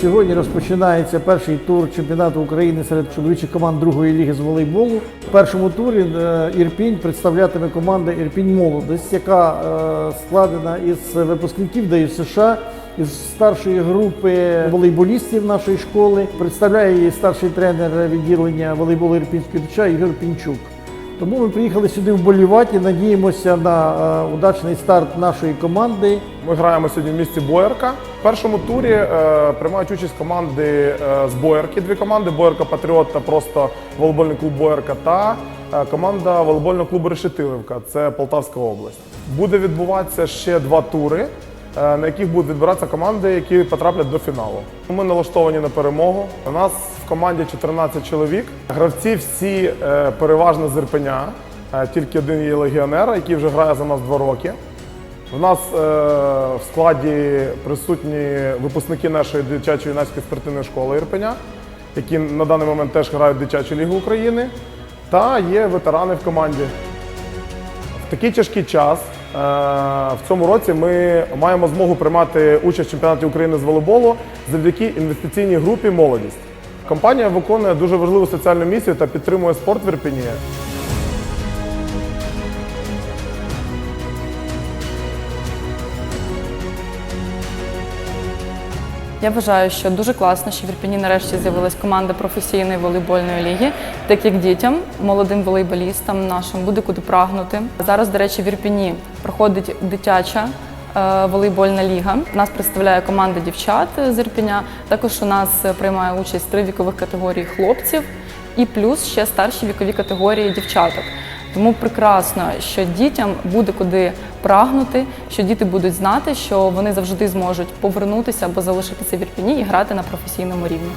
Сьогодні розпочинається перший тур чемпіонату України серед чоловічих команд другої ліги з волейболу. В першому турі е, Ірпінь представлятиме команда Ірпінь Молодість, яка е, складена із випускників ДЮСШ, із старшої групи волейболістів нашої школи. Представляє її старший тренер відділення волейболу Ірпінського ДЮСШ Ігор Пінчук. Тому ми приїхали сюди вболівати. Надіємося на е, удачний старт нашої команди. Ми граємо сьогодні в місті Боярка. В першому турі е, приймають участь команди е, з Боярки, дві команди Боярка Патріот та просто волейбольний клуб Боярка та е, команда волейбольного клубу Решетилівка, це Полтавська область. Буде відбуватися ще два тури, на яких будуть відбиратися команди, які потраплять до фіналу. Ми налаштовані на перемогу. У нас в команді 14 чоловік. Гравці всі е, переважно з Ірпеня. Е, Тільки один є легіонер, який вже грає за нас два роки. У нас е, в складі присутні випускники нашої дитячої юнацької спортивної школи Ірпеня, які на даний момент теж грають в дитячу лігу України, та є ветерани в команді. В такий тяжкий час е, в цьому році ми маємо змогу приймати участь в чемпіонаті України з волейболу завдяки інвестиційній групі Молодість. Компанія виконує дуже важливу соціальну місію та підтримує спорт в Ірпені. Я вважаю, що дуже класно, що в Ірпені нарешті з'явилась команда професійної волейбольної ліги, так як дітям, молодим волейболістам нашим буде куди прагнути. Зараз, до речі, в Ірпені проходить дитяча е, волейбольна ліга. Нас представляє команда дівчат з Ірпеня. Також у нас приймає участь три вікових категорії хлопців і плюс ще старші вікові категорії дівчаток. Тому прекрасно, що дітям буде куди прагнути, що діти будуть знати, що вони завжди зможуть повернутися або залишитися в Ірпіні і грати на професійному рівні.